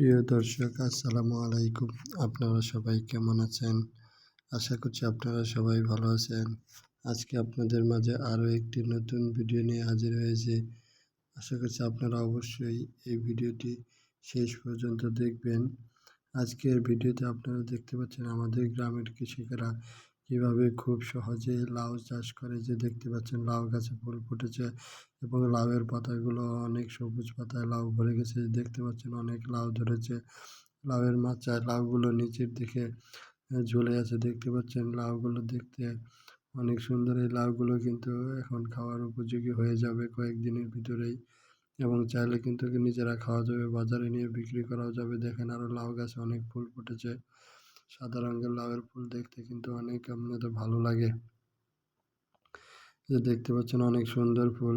প্রিয় দর্শক, আসসালামু আলাইকুম। আপনারা সবাই কেমন আছেন? আশা করছি আপনারা সবাই ভালো আছেন। আজকে আপনাদের মাঝে আরও একটি নতুন ভিডিও নিয়ে হাজির হয়েছে। আশা করছি আপনারা অবশ্যই এই ভিডিওটি শেষ পর্যন্ত দেখবেন। আজকের ভিডিওতে আপনারা দেখতে পাচ্ছেন আমাদের গ্রামের কৃষকেরা কীভাবে খুব সহজে লাউ চাষ করে? যে দেখতে পাচ্ছেন, লাউ গাছে ফুল ফুটেছে এবং লাউয়ের পাতাগুলো অনেক সবুজ পাতায় লাউ ভরে গেছে। দেখতে পাচ্ছেন, অনেক লাউ ধরেছে। লাউয়ের মাচায় লাউগুলো নিচের দিকে ঝুলে আছে। দেখতে পাচ্ছেন, লাউগুলো দেখতে অনেক সুন্দর। এই লাউগুলো কিন্তু এখন খাওয়ার উপযোগী হয়ে যাবে কয়েকদিনের ভিতরেই এবং চাইলে কিন্তু নিজেরা খাওয়া যাবে, বাজারে নিয়ে বিক্রি করাও যাবে। দেখেন আরও লাউ গাছে অনেক ফুল ফুটেছে। সাদা রঙের লাউয়ের ফুল দেখতে কিন্তু অনেক আপনাদের ভালো লাগে। যে দেখতে পাচ্ছেন অনেক সুন্দর ফুল।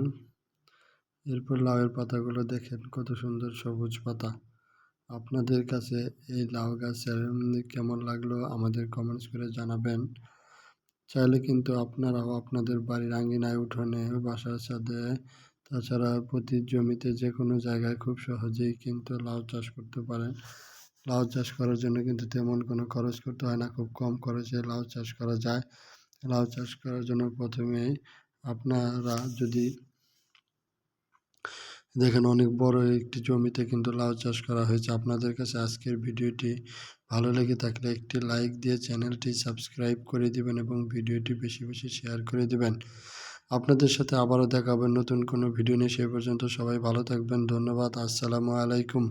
এরপর লাউয়ের পাতাগুলো দেখেন কত সুন্দর সবুজ পাতা। আপনাদের কাছে এই লাউ গাছের কেমন লাগল আমাদের কমেন্টস করে জানাবেন। চাইলে কিন্তু আপনারাও আপনাদের বাড়ির আঙ্গিনায় উঠোনে, বাসার সাথে তাছাড়া প্রতি জমিতে যে কোনো জায়গায় খুব সহজেই কিন্তু লাউ চাষ করতে পারেন। লাউ চাষ করার জন্য কিন্তু তেমন কোনো খরচ করতে হয় না, খুব কম খরচে লাউ চাষ করা যায়। লাউ চাষ করার জন্য প্রথমেই আপনারা যদি দেখেন অনেক বড় একটি জমিতে কিন্তু লাউ চাষ করা হয়েছে। আপনাদের কাছে আজকের ভিডিওটি ভালো লেগে থাকলে একটি লাইক দিয়ে চ্যানেলটি সাবস্ক্রাইব করে দিবেন এবং ভিডিওটি বেশি বেশি শেয়ার করে দিবেন। আপনাদের সাথে আবারও দেখাবেন নতুন কোনো ভিডিও নিয়ে, সে পর্যন্ত সবাই ভালো থাকবেন, ধন্যবাদ, আসসালামু আলাইকুম।